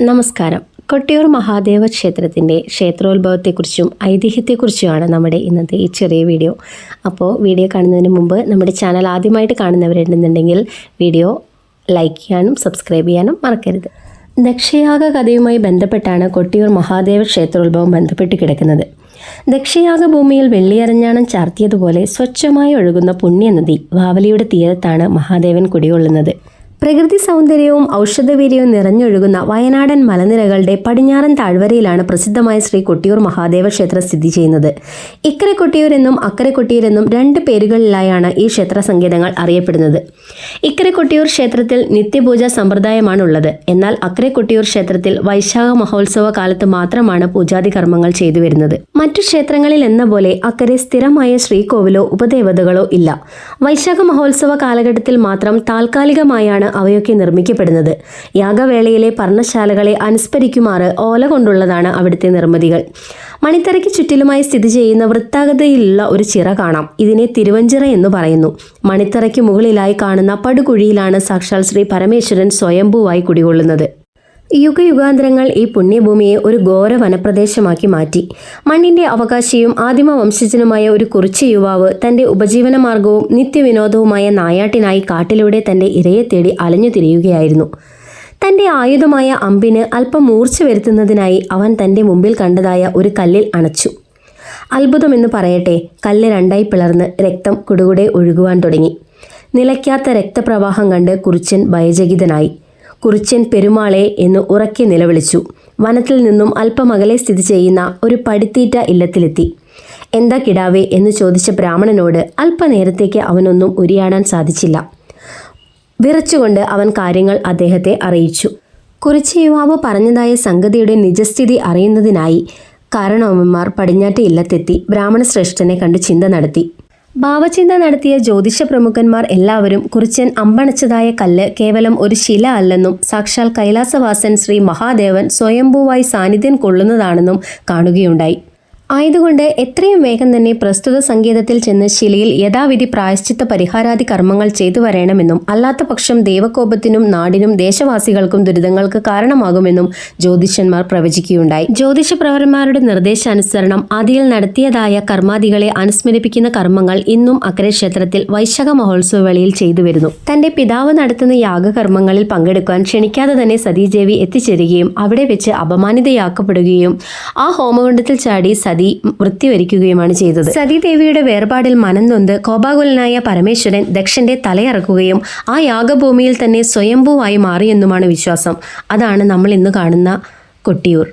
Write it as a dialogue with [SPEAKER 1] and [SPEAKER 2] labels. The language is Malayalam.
[SPEAKER 1] നമസ്കാരം. കൊട്ടിയൂർ മഹാദേവ ക്ഷേത്രത്തിന്റെ ക്ഷേത്രോത്ഭവത്തെക്കുറിച്ചും ഐതിഹ്യത്തെക്കുറിച്ചുമാണ് നമ്മുടെ ഇന്നത്തെ ഈ ചെറിയ വീഡിയോ. അപ്പോൾ വീഡിയോ കാണുന്നതിന് മുമ്പ് നമ്മുടെ ചാനൽ ആദ്യമായിട്ട് കാണുന്നവരുണ്ടെന്നുണ്ടെങ്കിൽ വീഡിയോ ലൈക്ക് ചെയ്യാനും സബ്സ്ക്രൈബ് ചെയ്യാനും മറക്കരുത്. ദക്ഷയാഗ കഥയുമായി ബന്ധപ്പെട്ടാണ് കൊട്ടിയൂർ മഹാദേവ ക്ഷേത്രോത്ഭവം ബന്ധപ്പെട്ട് കിടക്കുന്നത്. ദക്ഷയാഗ ഭൂമിയിൽ വെള്ളിയരഞ്ഞാണം ചാർത്തിയതുപോലെ സ്വച്ഛമായി ഒഴുകുന്ന പുണ്യനദി വാവലിയുടെ തീരത്താണ് മഹാദേവൻ കുടികൊള്ളുന്നത്. പ്രകൃതി സൗന്ദര്യവും ഔഷധവീര്യവും നിറഞ്ഞൊഴുകുന്ന വയനാടൻ മലനിരകളുടെ പടിഞ്ഞാറൻ താഴ്വരയിലാണ് പ്രസിദ്ധമായ ശ്രീ കൊട്ടിയൂർ മഹാദേവ ക്ഷേത്രം സ്ഥിതി ചെയ്യുന്നത്. ഇക്കരെ കൊട്ടിയൂർ എന്നും അക്കരെ കൊട്ടിയൂർ എന്നും രണ്ട് പേരുകളിലായാണ് ഈ ക്ഷേത്ര സങ്കേതങ്ങൾ അറിയപ്പെടുന്നത്. ഇക്കരെ കൊട്ടിയൂർ ക്ഷേത്രത്തിൽ നിത്യപൂജ സമ്പ്രദായമാണുള്ളത്. എന്നാൽ അക്കരെ കൊട്ടിയൂർ ക്ഷേത്രത്തിൽ വൈശാഖ മഹോത്സവ കാലത്ത് മാത്രമാണ് പൂജാതി കർമ്മങ്ങൾ ചെയ്തു വരുന്നത്. മറ്റു ക്ഷേത്രങ്ങളിൽ എന്ന പോലെ അക്കരെ സ്ഥിരമായ ശ്രീകോവിലോ ഉപദേവതകളോ ഇല്ല. വൈശാഖ മഹോത്സവ കാലഘട്ടത്തിൽ മാത്രം താൽക്കാലികമായാണ് അവയൊക്കെ നിർമ്മിക്കപ്പെടുന്നത്. യാഗവേളയിലെ പർണശാലകളെ അനുസ്മരിക്കുമാറ് ഓല കൊണ്ടുള്ളതാണ് അവിടുത്തെ നിർമ്മിതികൾ. മണിത്തറയ്ക്ക് ചുറ്റിലുമായി സ്ഥിതി ചെയ്യുന്ന വൃത്താകൃതിയിലുള്ള ഒരു ചിറ കാണാം. ഇതിനെ തിരുവഞ്ചിറ എന്ന് പറയുന്നു. മണിത്തറയ്ക്ക് മുകളിലായി കാണുന്ന പടുകുഴിയിലാണ് സാക്ഷാൽ ശ്രീ പരമേശ്വരൻ സ്വയംഭൂവായി കുടികൊള്ളുന്നത്. യുഗയുഗാന്തരങ്ങൾ ഈ പുണ്യഭൂമിയെ ഒരു ഘോര വനപ്രദേശമാക്കി മാറ്റി. മണ്ണിന്റെ അവകാശിയും ആദിമ വംശജനുമായ ഒരു കുറിച്ച് യുവാവ് തന്റെ ഉപജീവനമാർഗവും നിത്യവിനോദവുമായ നായാട്ടിനായി കാട്ടിലൂടെ തന്റെ ഇരയെ തേടി അലഞ്ഞു തിരിയുകയായിരുന്നു. തന്റെ ആയുധമായ അമ്പിന് അല്പം മൂർച്ച വരുത്തുന്നതിനായി അവൻ തന്റെ മുമ്പിൽ കണ്ടതായ ഒരു കല്ലിൽ അണച്ചു. അത്ഭുതമെന്ന് പറയട്ടെ കല്ല് രണ്ടായി പിളർന്ന് രക്തം കുടുകുടെ ഒഴുകുവാൻ തുടങ്ങി. നിലയ്ക്കാത്ത രക്തപ്രവാഹം കണ്ട് കുറിച്ചൻ ഭയചകിതനായി. കുറിച്ചൻ പെരുമാളെ എന്ന് ഉറക്കെ നിലവിളിച്ചു. വനത്തിൽ നിന്നും അല്പമകലെ സ്ഥിതി ചെയ്യുന്ന ഒരു പടിത്തീറ്റ ഇല്ലത്തിലെത്തി. എന്താ കിടാവേ? എന്ന് ചോദിച്ച ബ്രാഹ്മണനോട് അല്പനേരത്തേക്ക് അവനൊന്നും ഉരിയാടാൻ സാധിച്ചില്ല. വിറച്ചുകൊണ്ട് അവൻ കാര്യങ്ങൾ അദ്ദേഹത്തെ അറിയിച്ചു. കുറിച്ച യുവാവ് പറഞ്ഞതായ സംഗതിയുടെ നിജസ്ഥിതി അറിയുന്നതിനായി കാരണവന്മാർ പടിഞ്ഞാറ്റ് ഇല്ലത്തെത്തി. ബ്രാഹ്മണ ശ്രേഷ്ഠനെ കണ്ട് ചിന്ത നടത്തി. ഭാവചിന്ത നടത്തിയ ജ്യോതിഷ പ്രമുഖന്മാർ എല്ലാവരും കുറിച്ചൻ അമ്പണച്ചതായ കല്ല് കേവലം ഒരു ശില അല്ലെന്നും സാക്ഷാൽ കൈലാസവാസൻ ശ്രീ മഹാദേവൻ സ്വയംഭൂവായി സാന്നിധ്യം കൊള്ളുന്നതാണെന്നും കാണുകയുണ്ടായി. ആയതുകൊണ്ട് എത്രയും വേഗം തന്നെ പ്രസ്തുത സങ്കേതത്തിൽ ചെന്ന് ശിലയിൽ യഥാവിധി പ്രായശ്ചിത്ത പരിഹാരാദി കർമ്മങ്ങൾ ചെയ്തു വരണമെന്നും അല്ലാത്ത പക്ഷം ദേവകോപത്തിനും നാടിനും ദേശവാസികൾക്കും ദുരിതങ്ങൾക്ക് കാരണമാകുമെന്നും ജ്യോതിഷന്മാർ പ്രവചിക്കുകയുണ്ടായി. ജ്യോതിഷ പ്രവരന്മാരുടെ നിർദ്ദേശാനുസരണം ആദിയിൽ നടത്തിയതായ കർമാദികളെ അനുസ്മരിപ്പിക്കുന്ന കർമ്മങ്ങൾ ഇന്നും അക്കരെ ക്ഷേത്രത്തിൽ വൈശാഖ മഹോത്സവ വേളയിൽ ചെയ്തു വരുന്നു. തന്റെ പിതാവ് നടത്തുന്ന യാഗകർമ്മങ്ങളിൽ പങ്കെടുക്കാൻ ക്ഷണിക്കാതെ തന്നെ സതീദേവി എത്തിച്ചേരുകയും അവിടെ വെച്ച് അപമാനിതയാക്കപ്പെടുകയും ആ ഹോമകുണ്ടത്തിൽ ചാടി സതി വൃത്തിവരിക്കുകയുമാണ് ചെയ്തത്. സതീദേവിയുടെ വേർപാടിൽ മനംനൊന്ത് കോപാകുലനായ പരമേശ്വരൻ ദക്ഷന്റെ തലയിറക്കുകയും ആ യാഗഭൂമിയിൽ തന്നെ സ്വയംഭൂവായി മാറിയെന്നുമാണ് വിശ്വാസം. അതാണ് നമ്മൾ ഇന്ന് കാണുന്ന കൊട്ടിയൂർ.